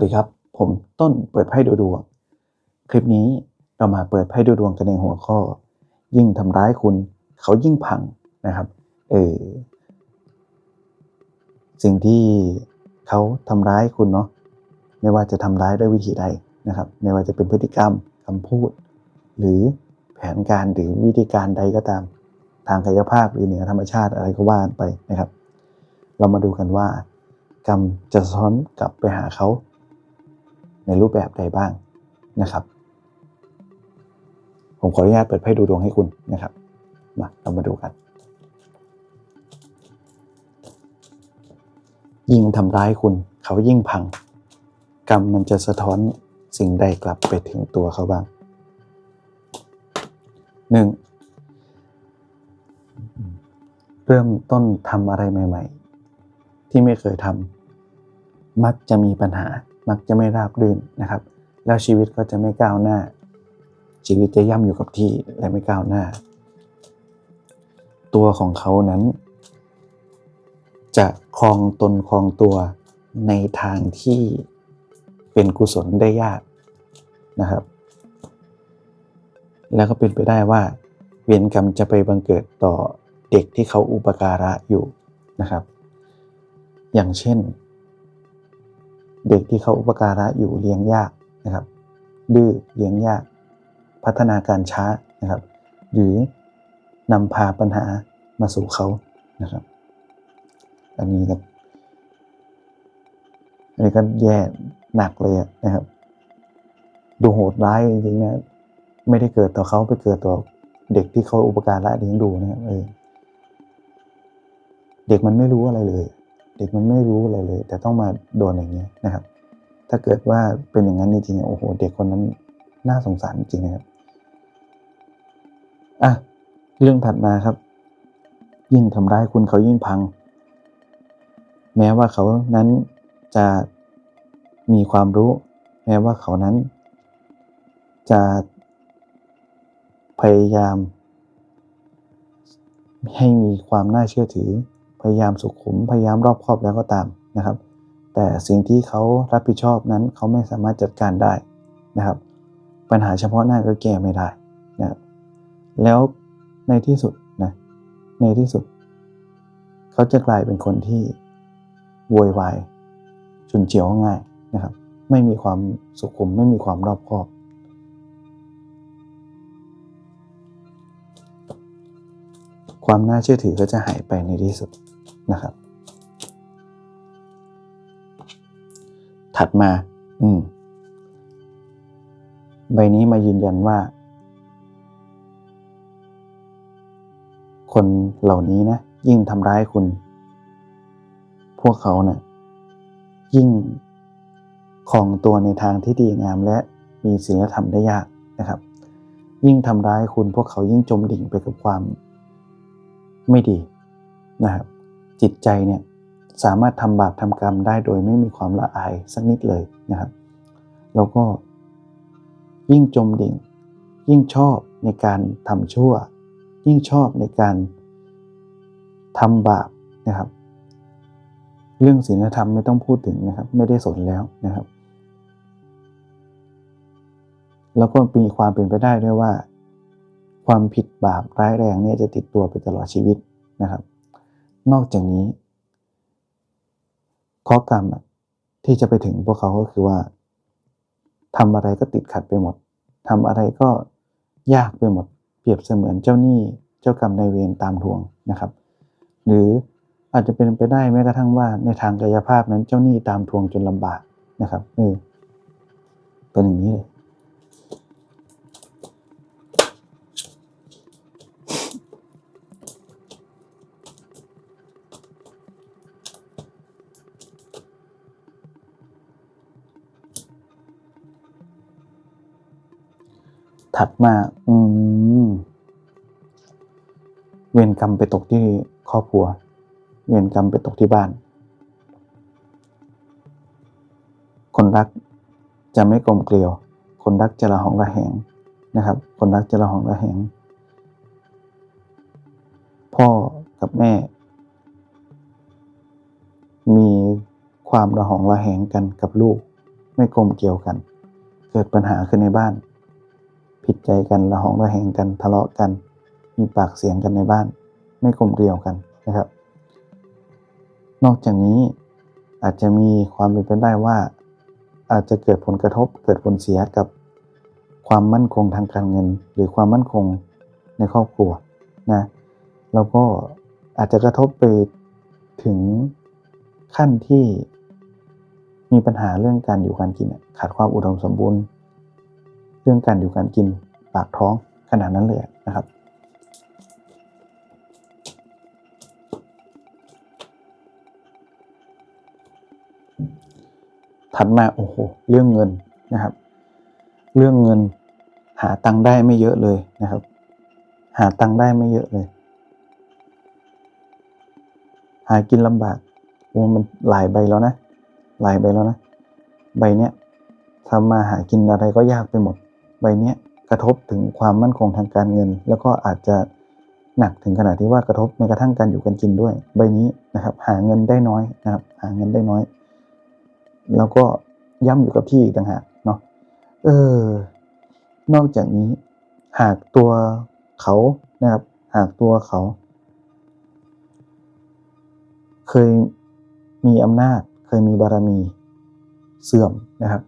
วัสดีครับ ผมต้นเปิดไพ่ดูดวง คลิปนี้เรามาเปิดไพ่ดูดวงกันในหัวข้อ ยิ่งทำร้ายคุณเขายิ่งพังนะครับ เออสิ่งที่เขาทำร้ายคุณเนาะไม่ว่าจะทำร้ายด้วยวิธีใดนะครับ ไม่ว่าจะเป็นพฤติกรรมคำพูด หรือแผนการหรือวิธีการใดก็ตาม ทางกายภาพหรือเหนือธรรมชาติอะไรก็ว่านไปนะครับ เรามาดูกันว่ากรรมจะสะท้อนกลับไปหาเขา ในรูปแบบใดบ้างนะครับ ผมขออนุญาตเปิดไพ่ดูดวงให้คุณนะครับ มาเรามาดูกัน ยิ่งทำร้ายคุณเขายิ่งพัง กรรมมันจะสะท้อนสิ่งใดกลับไปถึงตัวเขาบ้างหนึ่งเริ่มต้นทำอะไรใหม่ ๆ ที่ไม่เคยทำมักจะมีปัญหา มักจะไม่ราบรื่นนะครับ แล้วชีวิตก็จะไม่ก้าวหน้า ชีวิตจะย่ำอยู่กับที่และไม่ก้าวหน้า ตัวของเขานั้น จะคลองตนคลองตัวในทางที่เป็นกุศลได้ยากนะครับ แล้วก็เป็นไปได้ว่า เวรกรรมจะไปบังเกิดต่อเด็กที่เขาอุปการะอยู่นะครับ อย่างเช่น เด็กที่เขาอุปการะอยู่เลี้ยงยากนะครับ ดื้อเลี้ยงยาก พัฒนาการช้านะครับ หรือนำพาปัญหามาสู่เขานะครับ อันนี้ครับอันนี้ก็แย่หนักเลยนะครับ ดูโหดร้ายจริงๆนะไม่ได้เกิดต่อเขาไปเกิดต่อเด็กที่เขาอุปการะเลี้ยงดูนะครับเออเด็กมันไม่รู้อะไรเลย เด็กมันไม่รู้อะไรเลย แต่ต้องมาโดนอย่างนี้ยนะครับ ถ้าเกิดว่าเป็นอย่างนั้นจริงๆโอ้โห เด็กคนนั้นน่าสงสารจริงนะครับอะเรื่องถัดมาครับ ยิ่งทำร้ายคุณเขายิ่งพัง แม้ว่าเขานั้นจะมีความรู้ แม้ว่าเขานั้น จะพยายาม ให้มีความน่าเชื่อถือ พยายามสุขุมพยายามรอบคอบแล้วก็ตามนะครับ แต่สิ่งที่เขารับผิดชอบนั้นเขาไม่สามารถจัดการได้นะครับ ปัญหาเฉพาะหน้าก็แก้ไม่ได้นะครับแล้วในที่สุดนะในที่สุด เขาจะกลายเป็นคนที่โวยวายฉุนเฉียวง่ายนะครับ ไม่มีความสุขุมไม่มีความรอบคอบความน่าเชื่อถือก็จะหายไปในที่สุด นะครับ ถัดมา อืม ใบนี้มายืนยันว่า คนเหล่านี้นะ ยิ่งทำร้ายคุณ พวกเขานะ่ะ ยิ่งคลองตัวในทางที่ดีงามและมีศีลธรรมได้ยากนะครับ ยิ่งทำร้ายคุณพวกเขายิ่งจมดิ่งไปกับความไม่ดีนะครับ จิตใจเนี่ยสามารถทำบาปทำกรรมได้โดยไม่มีความละอายสักนิดเลยนะครับแล้วก็ยิ่งจมดิ่ง ยิ่งชอบในการทำชั่ว ยิ่งชอบในการทำบาปนะครับ เรื่องศีลธรรมไม่ต้องพูดถึงนะครับ ไม่ได้สนแล้วนะครับ แล้วก็มีความเป็นไปได้ด้วยว่า ความผิดบาปร้ายแรงเนี่ยจะติดตัวไปตลอดชีวิตนะครับ นอกจากนี้ข้อกรรมที่จะไปถึงพวกเขาก็คือว่าทำอะไรก็ติดขัดไปหมดทำอะไรก็ยากไปหมด เปรียบเสมือนเจ้าหนี้เจ้ากรรมนายเวรตามทวงนะครับ หรืออาจจะเป็นไปได้แม้กระทั่งว่าในทางกายภาพนั้นเจ้าหนี้ตามทวงจนลำบากนะครับเออเป็นอย่างนี้เลย มาอืม เวรกรรมไปตกที่ครอบครัว เวรกรรมไปตกที่บ้าน คนรักจะไม่กลมเกลียว คนรักจะระหองระแหงนะครับ คนรักจะระหองระแหง พ่อกับแม่ มีความระหองระแหงกันกับลูก ไม่กลมเกลี่ยวกัน เกิดปัญหาขึ้นในบ้าน ผิดใจกันระหองระแหงกันทะเลาะกัน มีปากเสียงกันในบ้าน ไม่กลมเกลียวกันนะครับ นอกจากนี้อาจจะมีความเป็นไปได้ว่า อาจจะเกิดผลกระทบเกิดผลเสียกับความมั่นคงทางการเงิน หรือความมั่นคงในครอบครัวนะแล้วก็อาจจะกระทบไปถึงขั้นที่มีปัญหาเรื่องการอยู่การกินขาดความอุดมสมบูรณ์ เรื่องการอยู่การกินปากท้องขนาดนั้นเลยนะครับ ถัดมาโอ้โหเรื่องเงินนะครับ เรื่องเงินหาตังค์ได้ไม่เยอะเลยนะครับ หาตังค์ได้ไม่เยอะเลย หากินลำบากโอ้มันหลายใบแล้วนะหลายใบแล้วนะ ใบเนี้ยทำมาหากินอะไรก็ยากไปหมด ใบนี้กระทบถึงความมั่นคงทางการเงิน แล้วก็อาจจะหนักถึงขนาดที่ว่ากระทบแม้กระทั่งการอยู่กันกินด้วย ใบนี้นะครับ หาเงินได้น้อยนะครับ หาเงินได้น้อย แล้วก็ย่ำอยู่กับที่ต่างหากเนาะเออ นอกจากนี้ หากตัวเขานะครับ หากตัวเขา เคยมีอำนาจ เคยมีบารมี เสื่อมนะครับ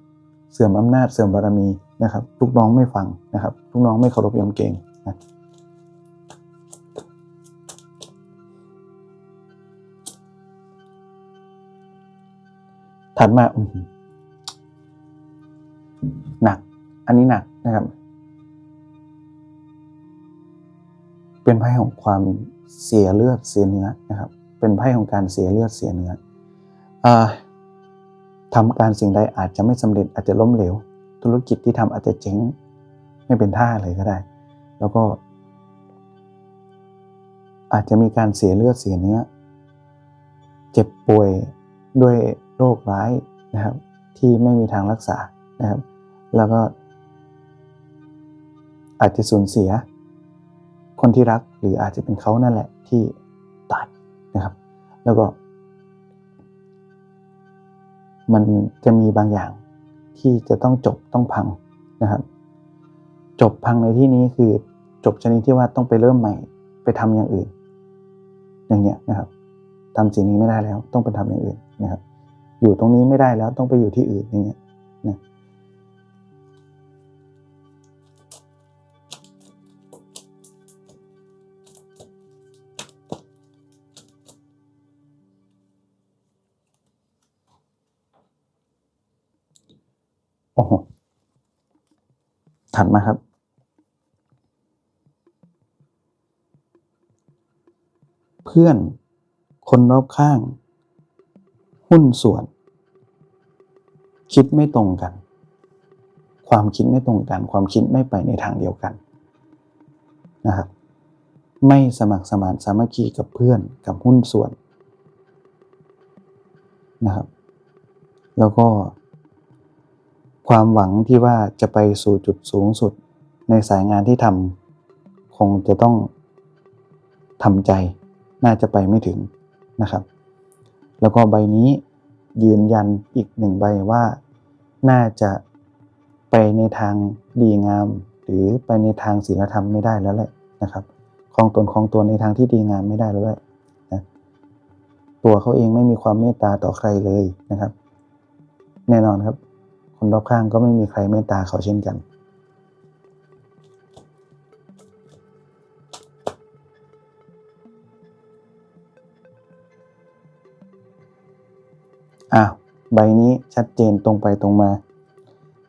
เสื่อมอำนาจเสื่อมบารมี นะครับลูกน้องไม่ฟังนะครับลูกน้องไม่เคารพยำเกรงนะถัดมาอืหนัก อันนี้หนักนะครับ เป็นไพ่ของความเสียเลือดเสียเนื้อนะครับ เป็นไพ่ของการเสียเลือดเสียเนื้ออาทำการสิ่งใดอาจจะไม่สำเร็จอาจจะล้มเหลว ธุรกิจที่ทำอาจจะเจ๊งไม่เป็นท่าเลยก็ได้ แล้วก็ อาจจะมีการเสียเลือดเสียเนื้อ เจ็บป่วยด้วยโรคร้ายนะครับ ที่ไม่มีทางรักษานะครับ แล้วก็ อาจจะสูญเสีย คนที่รักหรืออาจจะเป็นเขานั่นแหละที่ตายนะครับ แล้วก็ มันจะมีบางอย่าง ที่จะต้องจบต้องพังนะครับ จบพังในที่นี้คือจบชนิดที่ว่าต้องไปเริ่มใหม่ไปทำอย่างอื่น อย่างเงี้ยนะครับทำสิ่งนี้ไม่ได้แล้วต้องไปทำอย่างอื่นนะครับ อยู่ตรงนี้ไม่ได้แล้วต้องไปอยู่ที่อื่นอย่างเงี้ย โอ้โห ถัดมาครับ เพื่อน คนรอบข้าง หุ้นส่วน คิดไม่ตรงกัน ความคิดไม่ตรงกัน ความคิดไม่ไปในทางเดียวกันนะครับ ไม่สมัครสมานสามัคคีกับเพื่อนกับหุ้นส่วนนะครับ แล้วก็ ความหวังที่ว่าจะไปสู่จุดสูงสุดในสายงานที่ทำคงจะต้องทำใจ น่าจะไปไม่ถึงนะครับ แล้วก็ใบนี้ยืนยันอีกหนึ่งใบว่า น่าจะไปในทางดีงาม หรือไปในทางศีลธรรมไม่ได้แล้วแหละนะครับคลองตนคลองตัวในทางที่ดีงามไม่ได้แล้วแหละนะตัวเขาเองไม่มีความเมตตาต่อใครเลยนะครับ แน่นอนครับ คนรอบข้างก็ไม่มีใครเมตตาเขาเช่นกัน อ้าว ใบนี้ชัดเจนตรงไปตรงมา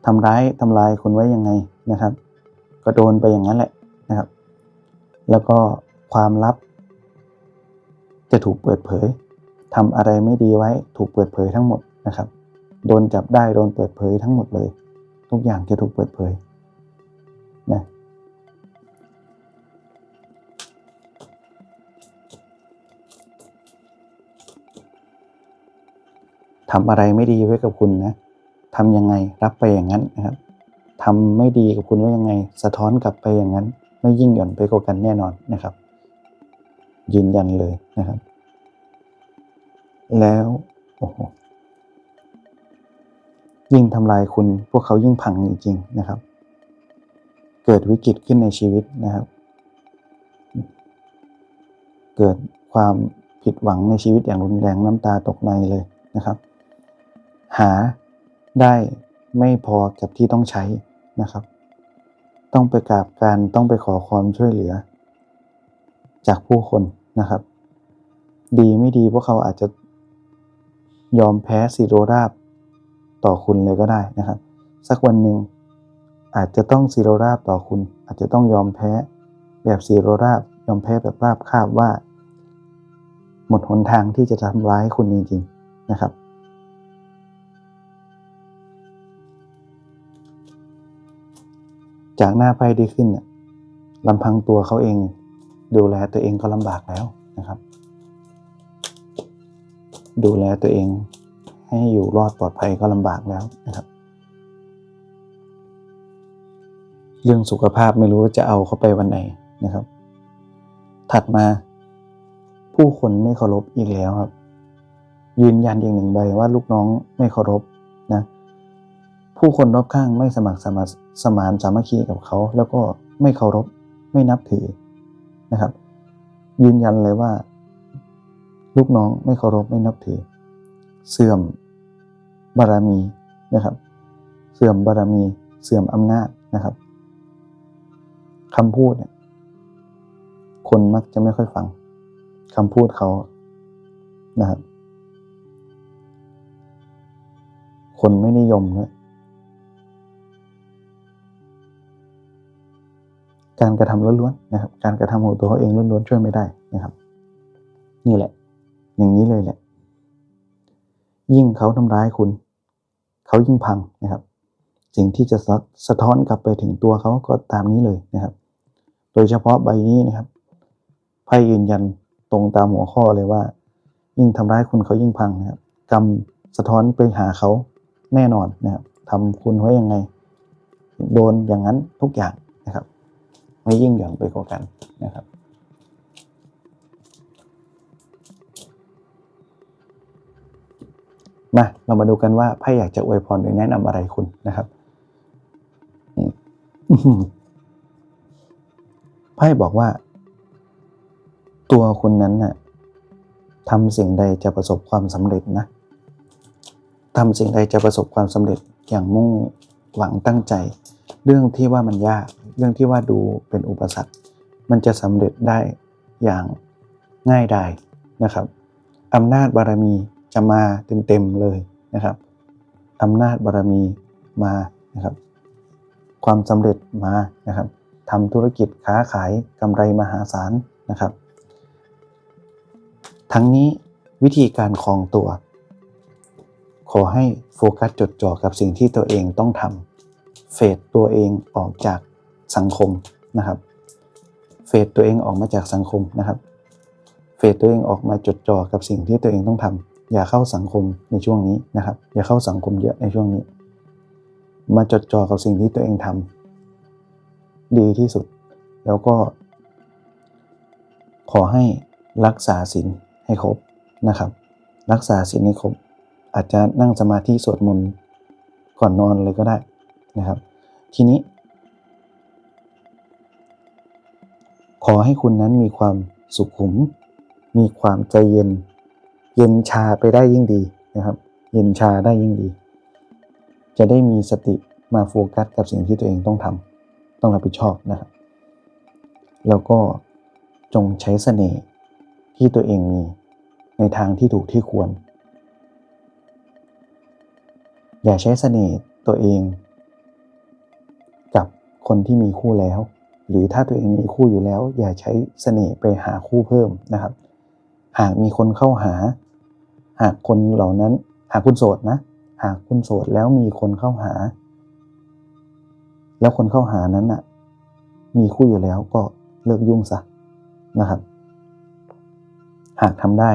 ทำร้ายทำลายคุณไว้ยังไงนะครับ ก็โดนไปอย่างนั้นแหละนะครับ แล้วก็ความลับ จะถูกเปิดเผยทำอะไรไม่ดีไว้ถูกเปิดเผยทั้งหมดนะครับ โดนจับได้โดนเปิดเผยทั้งหมดเลย ทุกอย่างจะถูกเปิดเผยนะทำอะไรไม่ดีไว้กับคุณนะทำยังไงรับไปอย่างนั้นนะครับทำไม่ดีกับคุณไว้ยังไง สะท้อนกลับไปอย่างนั้น ไม่ยิ่งหย่อนไปกว่ากันแน่นอนนะครับ ยืนยันเลยนะครับ แล้วโอ้โห ยิ่งทำลายคุณ พวกเขายิ่งพังจริงๆนะครับ เกิดวิกฤตขึ้นในชีวิตนะครับ เกิดความผิดหวังในชีวิตอย่างรุนแรงน้ำตาตกในเลยนะครับ หาได้ไม่พอกับที่ต้องใช้นะครับ ต้องไปกราบการต้องไปขอความช่วยเหลือ จากผู้คนนะครับ ดีไม่ดีพวกเขาอาจจะยอมแพ้ซีโรราบ ต่อคุณเลยก็ได้นะครับ สักวันหนึ่งอาจจะต้องซีโรราบต่อคุณ อาจจะต้องยอมแพ้แบบซีโรราบยอมแพ้แบบราบคาบว่า หมดหนทางที่จะทำร้ายคุณจริงๆนะครับ จากหน้าไพ่ดีขึ้นลำพังตัวเขาเอง ดูแลตัวเองก็ลำบากแล้วนะครับ ดูแลตัวเอง ให้อยู่รอดปลอดภัยก็ลำบากแล้วนะครับ เรื่องสุขภาพไม่รู้ว่าจะเอาเขาไปวันไหนนะครับ ถัดมาผู้คนไม่เคารพอีกแล้วครับ ยืนยันอีกหนึ่งใบว่าลูกน้องไม่เคารพนะ ผู้คนรอบข้างไม่สมัครสมาสมานสามัคคีกับเขา แล้วก็ไม่เคารพไม่นับถือนะครับ ยืนยันเลยว่า ลูกน้องไม่เคารพไม่นับถือ เสื่อม บารมีนะครับ เสื่อมบารมี เสื่อมอำนาจนะครับคำพูดเนี่ยคนมักจะไม่ค่อยฟังคำพูดเขานะครับ คนไม่นิยมด้วยการกระทำล้วนๆนะครับ การกระทำของตัวเขาเองล้วนๆช่วยไม่ได้นะครับ นี่แหละ อย่างนี้เลยแหละ ยิ่งเขาทำร้ายคุณ เขายิ่งพังนะครับ สิ่งที่จะสะสะท้อนกลับไปถึงตัวเขาก็ตามนี้เลยนะครับ โดยเฉพาะใบนี้นะครับไพ่ยืนยันตรงตามหัวข้อเลยว่า ยิ่งทำร้ายคุณเขายิ่งพังนะครับกรรมสะท้อนไปหาเขาแน่นอนนะครับทำคุณไว้ยังไง โดนอย่างนั้นทุกอย่างนะครับ ไม่ยิ่งหย่อนไปกว่ากันนะครับ มาเรามาดูกันว่าไพ่อยากจะอวยพรหรือแนะนำอะไรคุณนะครับไพ่บอกว่า ตัวคุณนั้นน่ะทำสิ่งใดจะประสบความสำเร็จนะทำสิ่งใดจะประสบความสำเร็จอย่างมุ่งหวังตั้งใจ เรื่องที่ว่ามันยาก เรื่องที่ว่าดูเป็นอุปสรรค มันจะสำเร็จได้อย่างง่ายดายนะครับอำนาจบารมี จะมาเต็มๆเลยนะครับอำนาจบารมีมานะครับ ความสำเร็จมานะครับทำธุรกิจค้าขายกำไรมหาศาลนะครับ ทั้งนี้วิธีการคลองตัว ขอให้โฟกัสจดจ่อกับสิ่งที่ตัวเองต้องทำเฟดตัวเองออกจากสังคมนะครับ เฟดตัวเองออกมาจากสังคมนะครับ เฟดตัวเองออกมาจดจ่อกับสิ่งที่ตัวเองต้องทำ อย่าเข้าสังคมในช่วงนี้นะครับ อย่าเข้าสังคมเยอะในช่วงนี้ มาจดจ่อกับสิ่งที่ตัวเองทำดีที่สุด แล้วก็ ขอให้รักษาศีลให้ครบนะครับ รักษาศีลให้ครบอาจจะนั่งสมาธิสวดมนต์ก่อนนอนเลยก็ได้นะครับ ทีนี้ ขอให้คุณนั้นมีความสุขุม มีความใจเย็น เย็นชาไปได้ยิ่งดีนะครับ เย็นชาได้ยิ่งดี จะได้มีสติมาโฟกัสกับสิ่งที่ตัวเองต้องทำต้องรับผิดชอบนะครับ แล้วก็จงใช้เสน่ห์ที่ตัวเองมีในทางที่ถูกที่ควร อย่าใช้เสน่ห์ตัวเอง กับคนที่มีคู่แล้ว หรือถ้าตัวเองมีคู่อยู่แล้ว อย่าใช้เสน่ห์ไปหาคู่เพิ่มนะครับ หากมีคนเข้าหา หากคนเหล่านั้น หากคุณโสดนะ หากคุณโสดแล้วมีคนเข้าหา แล้วคนเข้าหานั้นน่ะ มีคู่อยู่แล้วก็เลิกยุ่งซะนะครับ หากทำได้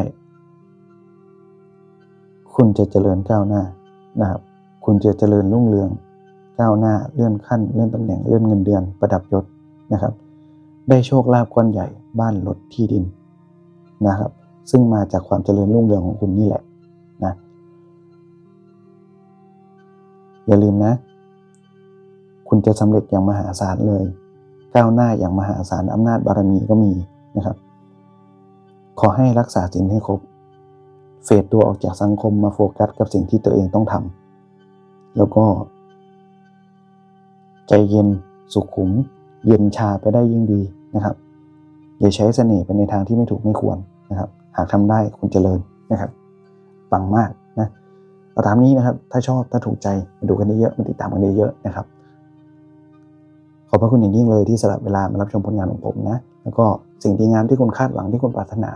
คุณจะเจริญก้าวหน้านะครับ คุณจะเจริญรุ่งเรืองก้าวหน้าเลื่อนขั้นเลื่อนตำแหน่งเลื่อนเงินเดือนประดับยศนะครับ ได้โชคลาภก้อนใหญ่บ้านรถที่ดินนะครับ ซึ่งมาจากความเจริญรุ่งเรืองของคุณนี่แหละนะอย่าลืมนะ คุณจะสำเร็จอย่างมหาศาลเลย ก้าวหน้าอย่างมหาศาลอำนาจบารมีก็มีนะครับ ขอให้รักษาศีลให้ครบ เฟดตัวออกจากสังคมมาโฟกัสกับสิ่งที่ตัวเองต้องทำแล้วก็ ใจเย็นสุขุม เย็นชาไปได้ยิ่งดีนะครับ อย่าใช้เสน่ห์ไปในทางที่ไม่ถูกไม่ควรนะครับ หากทำได้คุณเจริญนะครับปังมากนะเอาตามนี้นะครับ ถ้าชอบถ้าถูกใจมาดูกันได้เยอะมาติดตามกันได้เยอะนะครับ ขอบพระคุณอย่างยิ่งเลยที่สละเวลามารับชมผลงานของผมนะ แล้วก็สิ่งดีงามที่คุณคาดหวังที่คุณปรารถนา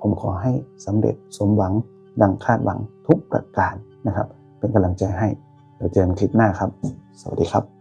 ผมขอให้สำเร็จสมหวัง ดังคาดหวังทุกประการนะครับ เป็นกำลังใจให้เดี๋ยวเจอกันคลิปหน้าครับ สวัสดีครับ